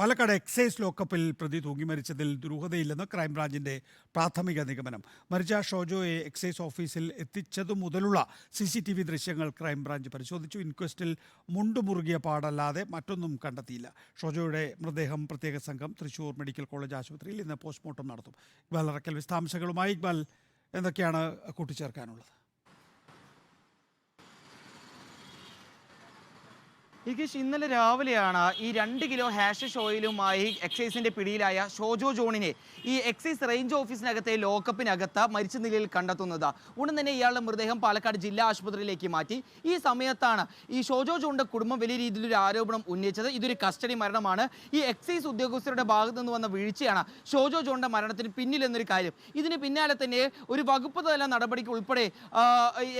Palakkad excise ലോക്കപ്പിൽ പ്രതി തൂങ്ങി മരിച്ചതിൽ ദുരൂഹതയില്ലെന്ന് ക്രൈംബ്രാഞ്ചിന്റെ പ്രാഥമിക നിഗമനം. മരിച്ച ഷോജോയെ എക്സൈസ് ഓഫീസിൽ എത്തിച്ചതു മുതലുള്ള സി സി ടി വി ദൃശ്യങ്ങൾ ക്രൈംബ്രാഞ്ച് പരിശോധിച്ചു. ഇൻക്വസ്റ്റിൽ മുണ്ടുമുറുകിയ പാടല്ലാതെ മറ്റൊന്നും കണ്ടെത്തിയില്ല. ഷോജോയുടെ മൃതദേഹം പ്രത്യേക സംഘം തൃശൂർ മെഡിക്കൽ കോളേജ് ആശുപത്രിയിൽ ഇന്ന് പോസ്റ്റ്മോർട്ടം നടത്തും. ഇക്ബാൽ ഇറക്കൽ വിശദാംശങ്ങളുമായി. ഇക്ബാൽ എന്തൊക്കെയാണ് കൂട്ടിച്ചേർക്കാനുള്ളത്? ഇഗീഷ് ഇന്നലെ രാവിലെയാണ് ഈ രണ്ട് കിലോ ഹാഷ് ഓയിലുമായി എക്സൈസിന്റെ പിടിയിലായ ഷോജോ ജോണിനെ ഈ എക്സൈസ് റേഞ്ച് ഓഫീസിനകത്തെ ലോക്കപ്പിനകത്ത് മരിച്ച നിലയിൽ കണ്ടെത്തുന്നത്. ഉടൻ തന്നെ ഇയാളുടെ മൃതദേഹം പാലക്കാട് ജില്ലാ ആശുപത്രിയിലേക്ക് മാറ്റി. ഈ സമയത്താണ് ഈ ഷോജോ ജോണിന്റെ കുടുംബം വലിയ രീതിയിലൊരു ആരോപണം ഉന്നയിച്ചത്. ഇതൊരു കസ്റ്റഡി മരണമാണ്. ഈ എക്സൈസ് ഉദ്യോഗസ്ഥരുടെ ഭാഗത്തു നിന്ന് വന്ന വീഴ്ചയാണ് ഷോജോ ജോണിന്റെ മരണത്തിന് പിന്നിലെന്നൊരു കാര്യം. ഇതിന് പിന്നാലെ തന്നെ ഒരു വകുപ്പ് തല നടപടിക്ക് ഉൾപ്പെടെ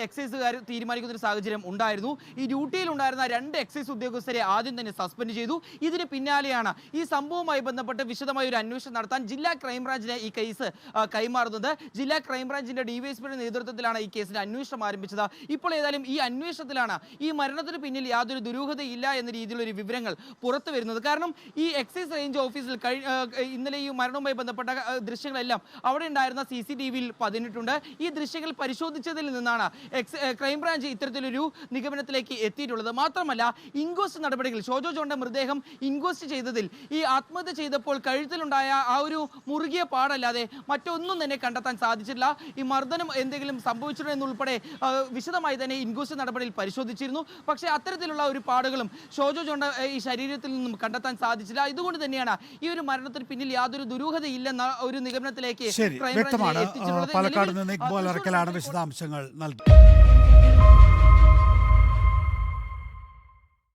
എക്സൈസുകാർ തീരുമാനിക്കുന്ന ഒരു സാഹചര്യം ഉണ്ടായിരുന്നു. ഈ ഡ്യൂട്ടിയിൽ ഉണ്ടായിരുന്ന രണ്ട് എക്സൈസ് ഉദ്യോഗസ്ഥരെ ആദ്യം തന്നെ സസ്പെൻഡ് ചെയ്തു. ഇതിന് പിന്നാലെയാണ് ഈ സംഭവവുമായി ബന്ധപ്പെട്ട് വിശദമായ ഒരു അന്വേഷണം നടത്താൻ ജില്ലാ ക്രൈംബ്രാഞ്ചിന് ഈ കേസ് കൈമാറുന്നത്. ജില്ലാ ക്രൈംബ്രാഞ്ചിന്റെ ഡിവൈഎസ്പിയുടെ നേതൃത്വത്തിലാണ് ഈ കേസിന്റെ അന്വേഷണം ആരംഭിച്ചത്. ഇപ്പോൾ ഏതായാലും ഈ അന്വേഷണത്തിലാണ് ഈ മരണത്തിന് പിന്നിൽ യാതൊരു ദുരൂഹതയില്ല എന്ന രീതിയിലൊരു വിവരങ്ങൾ പുറത്തു വരുന്നത്. കാരണം ഈ എക്സൈസ് റേഞ്ച് ഓഫീസിൽ ഇന്നലെ ഈ മരണവുമായി ബന്ധപ്പെട്ട ദൃശ്യങ്ങളെല്ലാം അവിടെ ഉണ്ടായിരുന്ന സി സി ടി വിയിൽ പതിഞ്ഞിട്ടുണ്ട്. ഈ ദൃശ്യങ്ങൾ പരിശോധിച്ചതിൽ നിന്നാണ് എക്സ് ക്രൈംബ്രാഞ്ച് ഇത്തരത്തിലൊരു നിഗമനത്തിലേക്ക് എത്തിയിട്ടുള്ളത്. മാത്രമല്ല ഇൻക്വസ്റ്റ് നടപടികൾ ഷോജോ ജോണിന്റെ മൃതദേഹം ഇൻക്വസ്റ്റ് ചെയ്തതിൽ. ഈ ആത്മഹത്യ ചെയ്തപ്പോൾ കഴുത്തിലുണ്ടായ ആ ഒരു മുറുകിയ പാടല്ലാതെ മറ്റൊന്നും തന്നെ കണ്ടെത്താൻ സാധിച്ചിട്ടില്ല ഈ മർദ്ദനം എന്തെങ്കിലും സംഭവിച്ചിട്ടുണ്ടോ എന്നുൾപ്പെടെ വിശദമായി തന്നെ ഇൻക്വസ്റ്റ് നടപടിയിൽ പരിശോധിച്ചിരുന്നു. പക്ഷേ അത്തരത്തിലുള്ള ഒരു പാടുകളും ഷോജോ ജോണ്ട ഈ ശരീരത്തിൽ നിന്നും കണ്ടെത്താൻ സാധിച്ചില്ല. ഇതുകൊണ്ട് തന്നെയാണ് ഈ ഒരു മരണത്തിന് പിന്നിൽ യാതൊരു ദുരൂഹതയില്ലെന്ന ഒരു നിഗമനത്തിലേക്ക്. പാലക്കാട് നിന്ന് ഇക്ബാൽ അറക്കലാണ് വിശദാംശങ്ങൾ നൽകി.